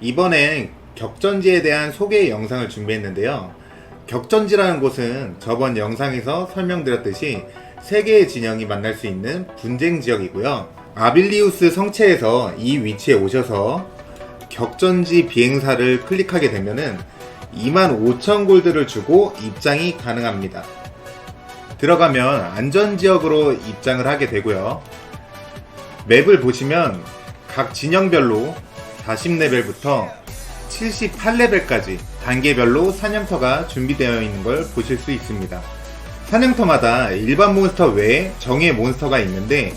이번엔 격전지에 대한 소개 영상을 준비했는데요. 격전지라는 곳은 저번 영상에서 설명드렸듯이 세 개의 진영이 만날 수 있는 분쟁 지역이고요. 아빌리우스 성체에서 이 위치에 오셔서 격전지 비행사를 클릭하게 되면은 25,000 골드를 주고 입장이 가능합니다. 들어가면 안전지역으로 입장을 하게 되고요. 맵을 보시면 각 진영별로 40레벨부터 78레벨까지 단계별로 사냥터가 준비되어 있는 걸 보실 수 있습니다. 사냥터마다 일반 몬스터 외에 정예 몬스터가 있는데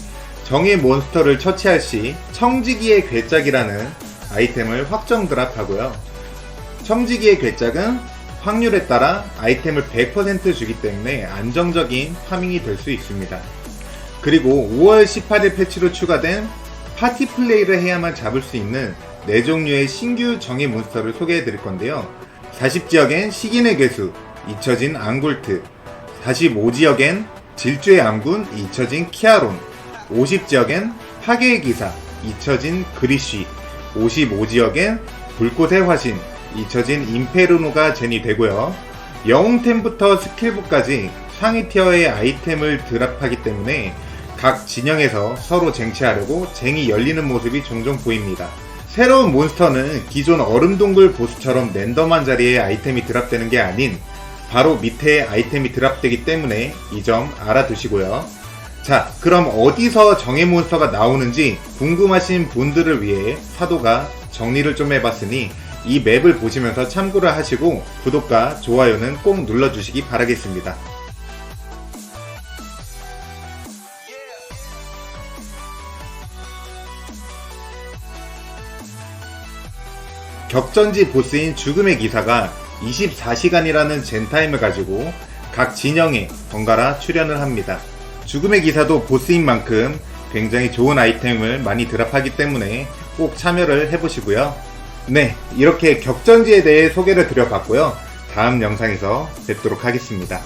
정예 몬스터를 처치할 시 청지기의 괴짝이라는 아이템을 확정 드랍하고요. 청지기의 괴짝은 확률에 따라 아이템을 100% 주기 때문에 안정적인 파밍이 될 수 있습니다. 그리고 5월 18일 패치로 추가된 파티 플레이를 해야만 잡을 수 있는 4종류의 신규 정의 몬스터를 소개해 드릴 건데요. 40지역엔 시긴의 괴수, 잊혀진 앙굴트, 45지역엔 질주의 암군, 잊혀진 키아론, 50지역엔 파괴의 기사, 잊혀진 그리쉬, 55지역엔 불꽃의 화신, 잊혀진 임페르노가 제니 되고요. 영웅템부터 스킬북까지 상위 티어의 아이템을 드랍하기 때문에 각 진영에서 서로 쟁취하려고 쟁이 열리는 모습이 종종 보입니다. 새로운 몬스터는 기존 얼음동굴 보스처럼 랜덤한 자리에 아이템이 드랍되는 게 아닌 바로 밑에 아이템이 드랍되기 때문에 이 점 알아두시고요. 자, 그럼 어디서 정예 몬스터가 나오는지 궁금하신 분들을 위해 사도가 정리를 좀 해봤으니 이 맵을 보시면서 참고를 하시고 구독과 좋아요는 꼭 눌러주시기 바라겠습니다. 격전지 보스인 죽음의 기사가 24시간이라는 젠타임을 가지고 각 진영에 번갈아 출연을 합니다. 죽음의 기사도 보스인 만큼 굉장히 좋은 아이템을 많이 드랍하기 때문에 꼭 참여를 해보시고요. 네, 이렇게 격전지에 대해 소개를 드려봤고요. 다음 영상에서 뵙도록 하겠습니다.